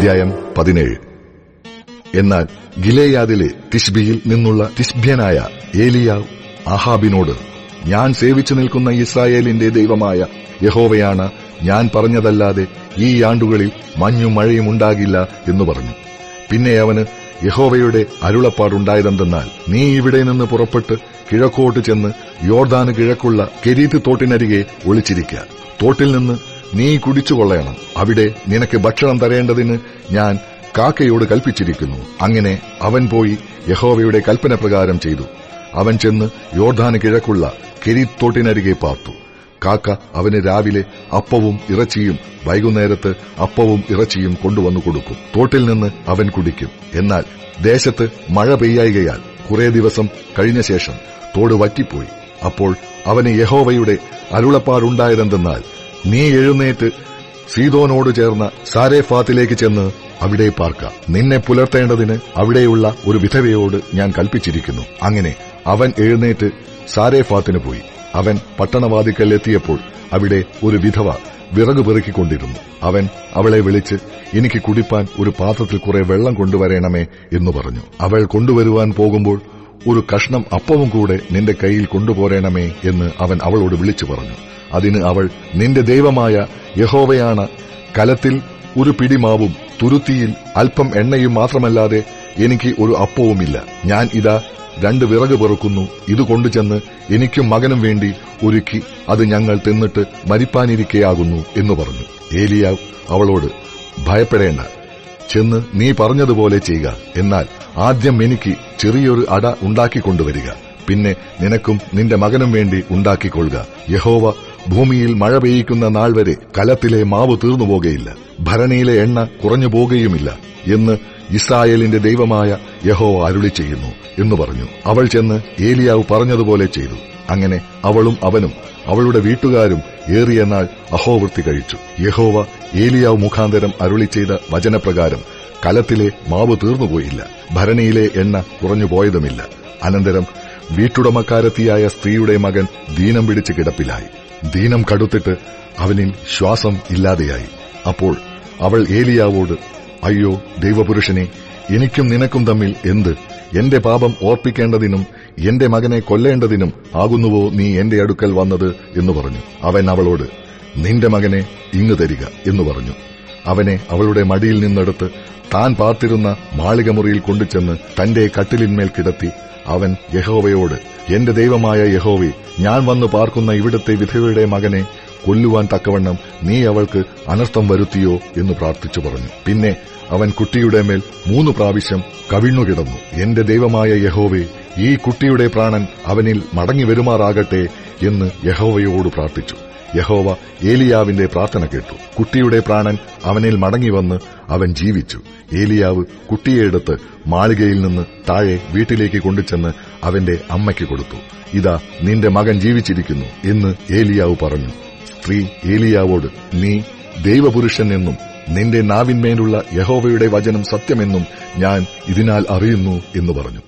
അധ്യായം പതിനേഴ്. എന്നാൽ ഗിലേയാദിലെ തിഷ്ബിയിൽ നിന്നുള്ള തിഷ്ബ്യനായ ഏലിയാവ് അഹാബിനോട് ഞാൻ സേവിച്ചു നിൽക്കുന്ന ഇസ്രായേലിന്റെ ദൈവമായ യഹോവയാണ്. ഞാൻ പറഞ്ഞതല്ലാതെ ഈ ആണ്ടുകളിൽ മഞ്ഞും മഴയും ഉണ്ടാകില്ല എന്ന് പറഞ്ഞു. പിന്നെ അവന് യഹോവയുടെ അരുളപ്പാടുണ്ടായതെന്തെന്നാൽ നീ ഇവിടെ നിന്ന് പുറപ്പെട്ട് കിഴക്കോട്ട് ചെന്ന് യോർദാന് കിഴക്കുള്ള കെരീത്ത് തോട്ടിനരികെ ഒളിച്ചിരിക്കുക തോട്ടിൽ നിന്ന് നീ കുടിച്ചു കൊള്ളയണം അവിടെ നിനക്ക് ഭക്ഷണം തരേണ്ടതിന് ഞാൻ കാക്കയോട് കൽപ്പിച്ചിരിക്കുന്നു. അങ്ങനെ അവൻ പോയി യഹോവയുടെ കൽപ്പന പ്രകാരം ചെയ്തു. അവൻ ചെന്ന് യോർധാന് കിഴക്കുള്ള കെരിത്തോട്ടിനരികെ പാർത്തു. കാക്ക അവന് രാവിലെ അപ്പവും ഇറച്ചിയും വൈകുന്നേരത്ത് അപ്പവും ഇറച്ചിയും കൊണ്ടുവന്നു കൊടുക്കും. തോട്ടിൽ നിന്ന് അവൻ കുടിക്കും. എന്നാൽ ദേശത്ത് മഴ പെയ്യായികയാൽ കുറെ ദിവസം കഴിഞ്ഞ ശേഷം തോട് വറ്റിപ്പോയി. അപ്പോൾ അവന് യഹോവയുടെ അരുളപ്പാടുണ്ടായതെന്തെന്നാൽ നീ എഴുന്നേറ്റ് സീതോനോട് ചേർന്ന സാരേഫാത്തിലേക്ക് ചെന്ന് അവിടെ പാർക്ക. നിന്നെ പുലർത്തേണ്ടതിന് അവിടെയുള്ള ഒരു വിധവയോട് ഞാൻ കൽപ്പിച്ചിരിക്കുന്നു. അങ്ങനെ അവൻ എഴുന്നേറ്റ് സാരേഫാത്തിന് പോയി. അവൻ പട്ടണവാതിക്കൽ എത്തിയപ്പോൾ അവിടെ ഒരു വിധവ വിറക് പെറുക്കിക്കൊണ്ടിരുന്നു. അവൻ അവളെ വിളിച്ച് എനിക്ക് കുടിപ്പാൻ ഒരു പാത്രത്തിൽ കുറെ വെള്ളം കൊണ്ടുവരേണമേ എന്ന് പറഞ്ഞു. അവൾ കൊണ്ടുവരുവാൻ പോകുമ്പോൾ ഒരു കഷ്ണം അപ്പവും കൂടെ നിന്റെ കയ്യിൽ കൊണ്ടുപോരേണമേ എന്ന് അവൻ അവളോട് വിളിച്ചു പറഞ്ഞു. അതിന് അവൾ നിന്റെ ദൈവമായ യഹോവയാണ്. കലത്തിൽ ഒരു പിടിമാവും തുരുത്തിയിൽ അല്പം എണ്ണയും മാത്രമല്ലാതെ എനിക്ക് ഒരു അപ്പവുമില്ല. ഞാൻ ഇതാ രണ്ട് വിറക് പെറുക്കുന്നു. ഇത് കൊണ്ടുചെന്ന് എനിക്കും മകനും വേണ്ടി ഒരുക്കി അത് ഞങ്ങൾ തിന്നിട്ട് മരിപ്പാനിരിക്കയാകുന്നു എന്ന് പറഞ്ഞു. ഏലിയാവ് അവളോട് ഭയപ്പെടേണ്ട. ചെന്ന് നീ പറഞ്ഞതുപോലെ ചെയ്യുക. എന്നാൽ ആദ്യം എനിക്ക് ചെറിയൊരു അട ഉണ്ടാക്കിക്കൊണ്ടുവരിക പിന്നെ നിനക്കും നിന്റെ മകനും വേണ്ടി ഉണ്ടാക്കിക്കൊള്ളുക. യഹോവ ഭൂമിയിൽ മഴ പെയ്യിക്കുന്ന നാൾ വരെ കലത്തിലെ മാവ് തീർന്നു പോകുകയില്ല ഭരണിയിലെ എണ്ണ കുറഞ്ഞു പോകുകയുമില്ല എന്ന് ഇസ്രായേലിന്റെ ദൈവമായ യഹോവ അരുളി ചെയ്യുന്നു എന്ന് പറഞ്ഞു. അവൾ ചെന്ന് ഏലിയാവ് പറഞ്ഞതുപോലെ ചെയ്തു. അങ്ങനെ അവളും അവനും അവളുടെ വീട്ടുകാരും ഏറിയ നാൾ അഹോവൃത്തി കഴിച്ചു. യഹോവ ഏലിയാവ് മുഖാന്തരം അരുളി ചെയ്ത വചനപ്രകാരം കലത്തിലെ മാവ് തീർന്നുപോയില്ല. ഭരണിയിലെ എണ്ണ കുറഞ്ഞുപോയതുമില്ല. അനന്തരം വീട്ടുടമക്കാരത്തിയായ സ്ത്രീയുടെ മകൻ ദീനം പിടിച്ച് കിടപ്പിലായി. ദീനം കടുത്തിട്ട് അവനിൽ ശ്വാസം ഇല്ലാതെയായി. അപ്പോൾ അവൾ ഏലിയാവോട് അയ്യോ ദൈവപുരുഷനെ എനിക്കും നിനക്കും തമ്മിൽ എന്ത് എന്റെ പാപം ഓർപ്പിക്കേണ്ടതിനും എന്റെ മകനെ കൊല്ലേണ്ടതിനും ആകുന്നുവോ നീ എന്റെ അടുക്കൽ വന്നത് എന്ന് പറഞ്ഞു. അവൻ അവളോട് നിന്റെ മകനെ ഇങ്ങു തരിക എന്ന് പറഞ്ഞു. അവനെ അവളുടെ മടിയിൽ നിന്നെടുത്ത് താൻ പാർത്തിരുന്ന മാളികമുറിയിൽ കൊണ്ടുചെന്ന് തന്റെ കട്ടിലിന്മേൽ കിടത്തി അവൻ യഹോവയോട് എന്റെ ദൈവമായ യഹോവെ ഞാൻ വന്നു പാർക്കുന്ന ഇവിടുത്തെ വിധവയുടെ മകനെ കൊല്ലുവാൻ തക്കവണ്ണം നീ അവൾക്ക് അനർത്ഥം വരുത്തിയോ എന്ന് പ്രാർത്ഥിച്ചു പറഞ്ഞു. പിന്നെ അവൻ കുട്ടിയുടെ മേൽ മൂന്ന് പ്രാവശ്യം കവിണ്ണുകിടന്നു. എന്റെ ദൈവമായ യഹോവേ ഈ കുട്ടിയുടെ പ്രാണൻ അവനിൽ മടങ്ങി വരുമാറാകട്ടെ എന്ന് യഹോവയോട് പ്രാർത്ഥിച്ചു. യഹോവ ഏലിയാവിന്റെ പ്രാർത്ഥന കേട്ടു. കുട്ടിയുടെ പ്രാണൻ അവനിൽ മടങ്ങി വന്ന് അവൻ ജീവിച്ചു. ഏലിയാവ് കുട്ടിയെടുത്ത് മാളികയിൽ നിന്ന് താഴെ വീട്ടിലേക്ക് കൊണ്ടുചെന്ന് അവന്റെ അമ്മയ്ക്ക് കൊടുത്തു. ഇതാ നിന്റെ മകൻ ജീവിച്ചിരിക്കുന്നു എന്ന് ഏലിയാവ് പറഞ്ഞു. സ്ത്രീ ഏലിയാവോട് നീ ദൈവപുരുഷൻ എന്നും നിന്റെ നാവിന്മേലുള്ള യഹോവയുടെ വചനം സത്യമെന്നും ഞാൻ ഇതിനാൽ അറിയുന്നു എന്ന് പറഞ്ഞു.